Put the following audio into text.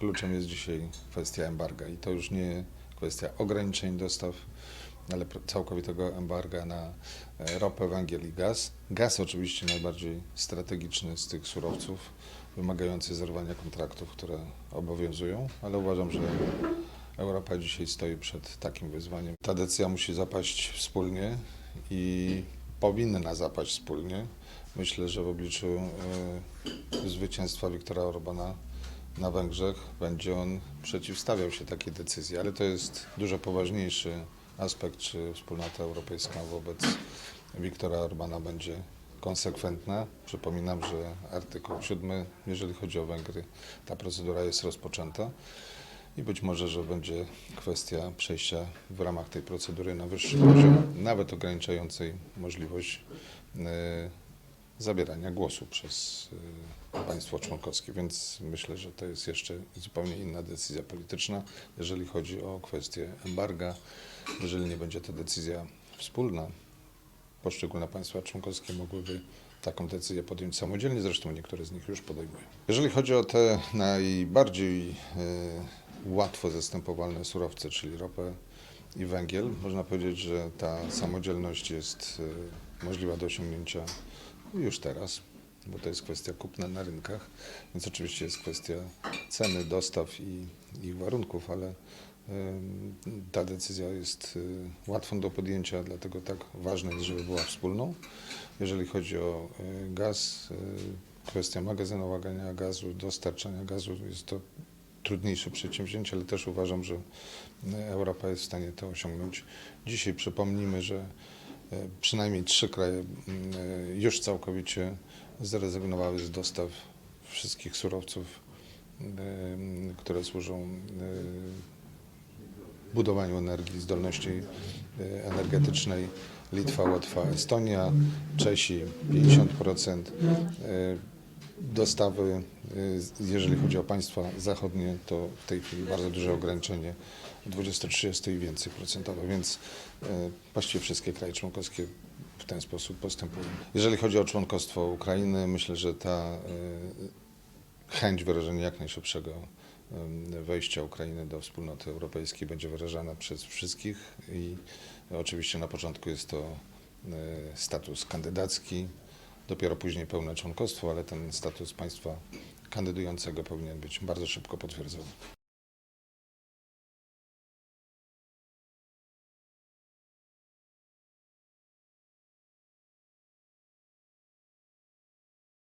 Kluczem jest dzisiaj kwestia embarga i to już nie kwestia ograniczeń dostaw, ale całkowitego embarga na e, ropę, węgiel i gaz. Gaz oczywiście najbardziej strategiczny z tych surowców, wymagający zerwania kontraktów, które obowiązują, ale uważam, że Europa dzisiaj stoi przed takim wyzwaniem. Ta decyzja musi zapaść wspólnie i powinna zapaść wspólnie. Myślę, że w obliczu e, zwycięstwa Viktora Orbana na Węgrzech będzie on przeciwstawiał się takiej decyzji, ale to jest dużo poważniejszy aspekt, czy wspólnota europejska wobec Viktora Orbana będzie konsekwentna. Przypominam, że artykuł 7, jeżeli chodzi o Węgry, ta procedura jest rozpoczęta i być może, że będzie kwestia przejścia w ramach tej procedury na wyższy poziom, nawet ograniczającej możliwość e, zabierania głosu przez e, państwo członkowskie, więc myślę, że to jest jeszcze zupełnie inna decyzja polityczna, jeżeli chodzi o kwestię embarga. Jeżeli nie będzie to decyzja wspólna, poszczególne państwa członkowskie mogłyby taką decyzję podjąć samodzielnie, zresztą niektóre z nich już podejmują. Jeżeli chodzi o te najbardziej e, łatwo zastępowalne surowce, czyli ropę i węgiel, można powiedzieć, że ta samodzielność jest e, możliwa do osiągnięcia już teraz, bo to jest kwestia kupna na rynkach, więc oczywiście jest kwestia ceny, dostaw i ich warunków, ale ta decyzja jest y, łatwą do podjęcia, dlatego tak ważne jest, żeby była wspólną. Jeżeli chodzi o y, gaz, y, kwestia magazynowania gazu, dostarczania gazu, jest to trudniejsze przedsięwzięcie, ale też uważam, że Europa jest w stanie to osiągnąć. Dzisiaj przypomnijmy, że przynajmniej trzy kraje m, e, już całkowicie zrezygnowały z dostaw wszystkich surowców, m, które służą e, budowaniu energii, zdolności e, energetycznej. Litwa, Łotwa, Estonia, Czesi 50%. Dostawy, e, jeżeli chodzi o państwa zachodnie, to w tej chwili bardzo duże ograniczenie 20-30 i więcej procentowe, więc e, właściwie wszystkie kraje członkowskie w ten sposób postępują. Jeżeli chodzi o członkostwo Ukrainy, myślę, że ta e, chęć wyrażenia jak najszybszego wejścia Ukrainy do wspólnoty europejskiej będzie wyrażana przez wszystkich i oczywiście na początku jest to status kandydacki, dopiero później pełne członkostwo, ale ten status państwa kandydującego powinien być bardzo szybko potwierdzony.